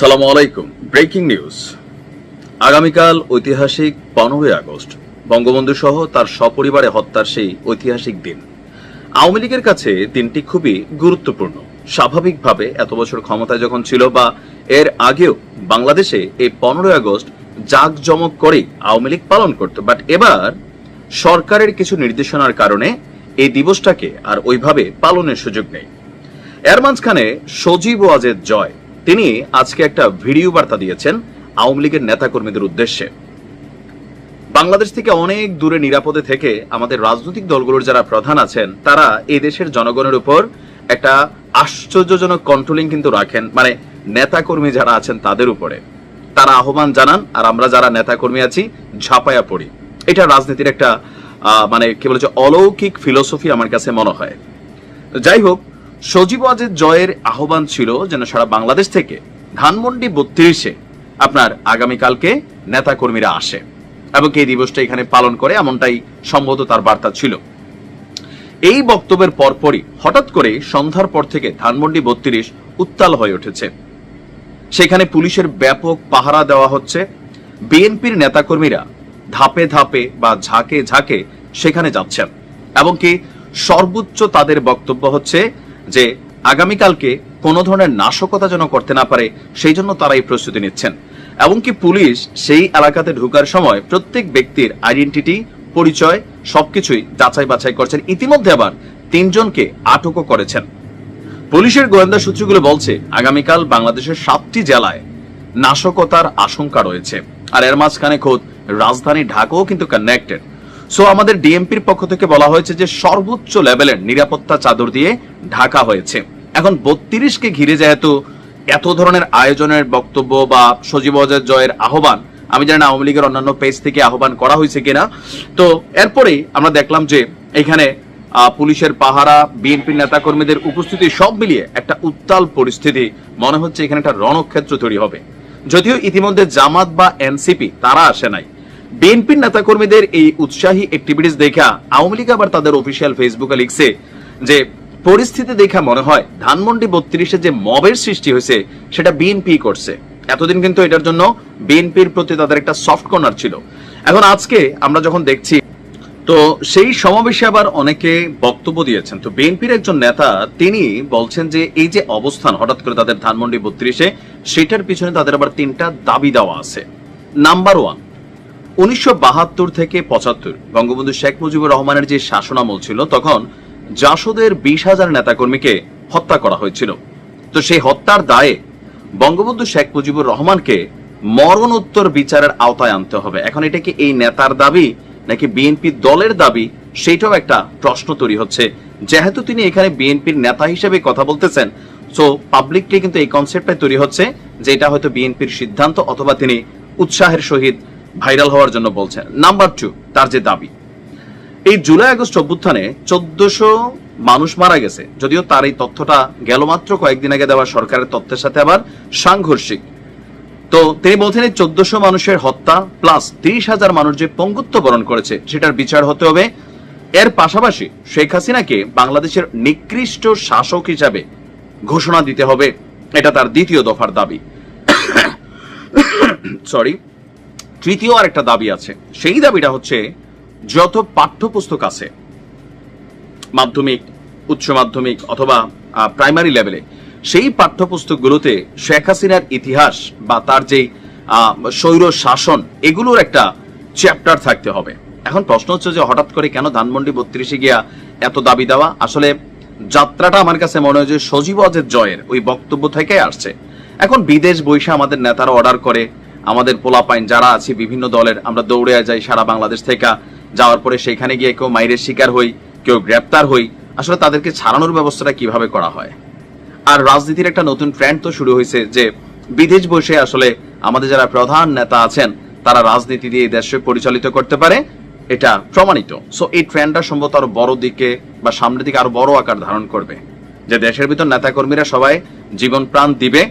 সালাম আলাইকুম। Breaking news. আগামীকাল ঐতিহাসিক পনেরোই আগস্ট। বঙ্গবন্ধু সহ তার সপরিবারে হত্যার সেই ঐতিহাসিক দিন। আওয়ামী লীগের কাছে দিনটি খুবই গুরুত্বপূর্ণ। স্বাভাবিকভাবে এত বছর ক্ষমতায় যখন ছিল বা এর আগেও বাংলাদেশে এই পনেরোই আগস্ট জাঁকজমক করেই আওয়ামী লীগ পালন করত। বাট এবার সরকারের কিছু নির্দেশনার কারণে এই দিবসটাকে আর ওইভাবে পালনের সুযোগ নেই। এর মাঝখানে সজীব ওয়াজেদ জয় তিনি আজকে একটা ভিডিও বার্তা দিয়েছেন আওয়ামী লীগের নেতাকর্মীদের উদ্দেশ্যে। বাংলাদেশ থেকে অনেক দূরে নিরাপদে থেকে আমাদের রাজনৈতিক দলগুলোর যারা প্রধান আছেন, তারা এই দেশের জনগণের উপর একটা আশ্চর্যজনক কন্ট্রোলিং কিন্তু রাখেন মানে নেতাকর্মী যারা আছেন তাদের উপরে। তারা আহ্বান জানান, আর আমরা যারা নেতাকর্মী আছি ঝাঁপায়া পড়ি। এটা রাজনীতির একটা মানে কি বলেছে অলৌকিক ফিলোসফি আমার কাছে মনে হয়। যাই হোক সজীব ওয়াজেদ জয়ের আহ্বান ছিল যেন সারা বাংলাদেশ থেকে ধানমন্ডি বত্রিশে আপনার আগামীকালকে নেতাকর্মীরা আসে এবং এই দিবসটা এখানে পালন করে, এমনটাই সম্ভবত তার বার্তা ছিল। এই বক্তব্যের পরপরই হঠাৎ করে সন্ধ্যার পর থেকে ধানমন্ডি বত্রিশ উত্তাল হয়ে উঠেছে। সেখানে পুলিশের ব্যাপক পাহারা দেওয়া হচ্ছে। বিএনপির নেতাকর্মীরা ধাপে ধাপে বা ঝাঁকে ঝাঁকে সেখানে যাচ্ছেন। এবং কি সর্বোচ্চ তাদের বক্তব্য হচ্ছে যে আগামীকালকে কোনো ধরনের নাশকতা যেন করতে না পারে, সেই জন্য তারা এই প্রস্তুতি নিচ্ছেন। এবং কি পুলিশ সেই এলাকাতে ঢোকার সময় প্রত্যেক ব্যক্তির আইডেন্টিটি, পরিচয় সবকিছুই যাচাই বাছাই করছেন। ইতিমধ্যে আবার তিনজনকে আটকও করেছেন। পুলিশের গোয়েন্দা সূত্রগুলো বলছে, আগামীকাল বাংলাদেশের সাতটি জেলায় নাশকতার আশঙ্কা রয়েছে। আর এর মাঝখানে খোদ রাজধানী ঢাকাও কিন্তু কানেক্টেড সো আমাদের ডিএমপির পক্ষ থেকে বলা হয়েছে যে সর্বোচ্চ লেভেলের নিরাপত্তা চাদর দিয়ে ঢাকা হয়েছে। এখন বত্রিশকে ঘিরে যেহেতু এত ধরনের আয়োজনের বক্তব্য বা সজীব অজয় জয়ের আহ্বান, আমি জানি না, আওয়ামী লীগের অন্যান্য পেজ থেকে আহ্বান করা হয়েছে কিনা। তো, এরপরেই আমরা দেখলাম যে এখানে পুলিশের পাহারা বিএনপির নেতাকর্মীদের উপস্থিতি সব মিলিয়ে একটা উত্তাল পরিস্থিতি। মনে হচ্ছে এখানে একটা রণক্ষেত্র তৈরি হবে। যদিও ইতিমধ্যে জামাত বা এনসিপি তারা আসে নাই। বিএনপির নেতাকর্মীদের এই উৎসাহী অ্যাক্টিভিটিস দেখা আওয়ামী লীগ আবার তাদের অফিসিয়াল ফেসবুকে লিখছে যে, পরিস্থিতি দেখা মনে হয় ধানমন্ডি বত্রিশে যে মবের সৃষ্টি হয়েছে, সেটা বিএনপি করছে। এতদিন কিন্তু এটার জন্য বিএনপির প্রতি তাদের একটা সফট কর্নার ছিল। এখন আজকে আমরা যখন দেখছি, তো সেই সমাবেশে আবার অনেকে বক্তব্য দিয়েছেন। তো বিএনপির একজন নেতা, তিনি বলছেন যে, এই যে অবস্থান হঠাৎ করে তাদের ধানমন্ডি বত্রিশে, সেটার পিছনে তাদের আবার তিনটা দাবি দেওয়া আছে। নাম্বার ওয়ান উনিশশো বাহাত্তর থেকে পঁচাত্তর। বঙ্গবন্ধু শেখ মুজিবুর রহমানের যে শাসনামল ছিল, তখন জাসদের বিশ হাজার নেতাকর্মীকে হত্যা করা হয়েছিল। তো সেই হত্যার দায়ে বঙ্গবন্ধু শেখ মুজিবুর রহমানকে মরণোত্তর বিচারের আওতায় আনতে হবে। এখন এটা কি এই নেতার দাবি, নাকি বিএনপি দলের দাবি? সেইটাও একটা প্রশ্ন তৈরি হচ্ছে। যেহেতু তিনি এখানে বিএনপির নেতা হিসেবে কথা বলতেছেন সো পাবলিকলি কিন্তু এই কনসেপ্টটাই তৈরি হচ্ছে যে এটা হয়তো বিএনপির সিদ্ধান্ত অথবা তিনি উৎসাহের সহিত ভাইরাল হওয়ার জন্য বলছেন। নাম্বার টু তার যে দাবি, এই জুলাই আগস্ট অভ্যুত্থানে চোদ্দশো মানুষ মারা গেছে, যদিও তার এই তথ্যটা গেল মাত্র কয়েকদিন আগে দেওয়া সরকারের তথ্যের সাথে আবার সাংঘর্ষিক। তো তিনি বলছেন, এই চোদ্দশো মানুষের হত্যা প্লাস তিরিশ হাজার মানুষ যে পঙ্গুত্ব বরণ করেছে, সেটার বিচার হতে হবে। এর পাশাপাশি শেখ হাসিনাকে বাংলাদেশের নিকৃষ্ট শাসক হিসাবে ঘোষণা দিতে হবে। এটা তার দ্বিতীয় দফার দাবি। সরি তৃতীয় আর একটা দাবি আছে। সেই দাবিটা হচ্ছে, যত পাঠ্যপুস্তক আছে, মাধ্যমিক, উচ্চ মাধ্যমিক অথবা প্রাইমারি লেভেলে সেই পাঠ্যপুস্তকগুলোতে শেখ হাসিনার ইতিহাস বা তার যে স্বৈর শাসন, এগুলোর একটা চ্যাপ্টার থাকতে হবে। এখন প্রশ্ন হচ্ছে যে, হঠাৎ করে কেন ধানমন্ডি বত্রিশে গিয়া এত দাবি দেওয়া? আসলে যাত্রাটা আমার কাছে মনে হয় যে, সজীব অজের জয়ের ওই বক্তব্য থেকে আসছে। এখন বিদেশ বৈশা আমাদের নেতারা অর্ডার করে আমাদের পোলাপাইন যারা আছে, বিভিন্ন দলের আমরা দৌড়ে যাই সারা বাংলাদেশ থেকে। যাওয়ার পরে সেখানে গিয়ে কেউ মাইরের শিকার হই, কেউ গ্রেপ্তার হই। আসলে তাদেরকে ছাড়ানোর ব্যবস্থাটা কীভাবে করা হয়? আর রাজনীতির একটা নতুন ট্রেন্ড তো শুরু হয়েছে যে, বিদেশ বসে আসলে আমাদের যারা প্রধান নেতা আছেন, তারা রাজনীতি দিয়ে এই দেশে পরিচালিত করতে পারে, এটা প্রমাণিত। সো এই ট্রেন্ডটা সম্ভবত আরও বড় দিকে বা সামনের দিকে আরও বড় আকার ধারণ করবে। যে দেশের ভিতর নেতাকর্মীরা সবাই জীবন প্রাণ দিবে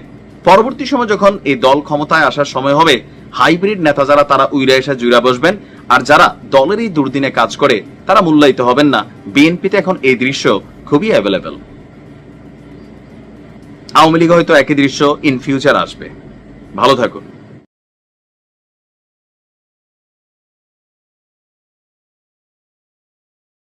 পরবর্তী সময় যখন এই দল ক্ষমতায় আসার সময় হবে, হাইব্রিড নেতা যারা, তারা উইরা এসে জুড়া বসবেন। আর যারা দলের এই দুর্দিনে কাজ করে, তারা মূল্যায়িত হবেন না। বিএনপিতে এখন এই দৃশ্য খুবই অ্যাভেলেবেল আওয়ামী লীগ হয়তো একই দৃশ্য ইন ফিউচার আসবে। ভালো থাকুন।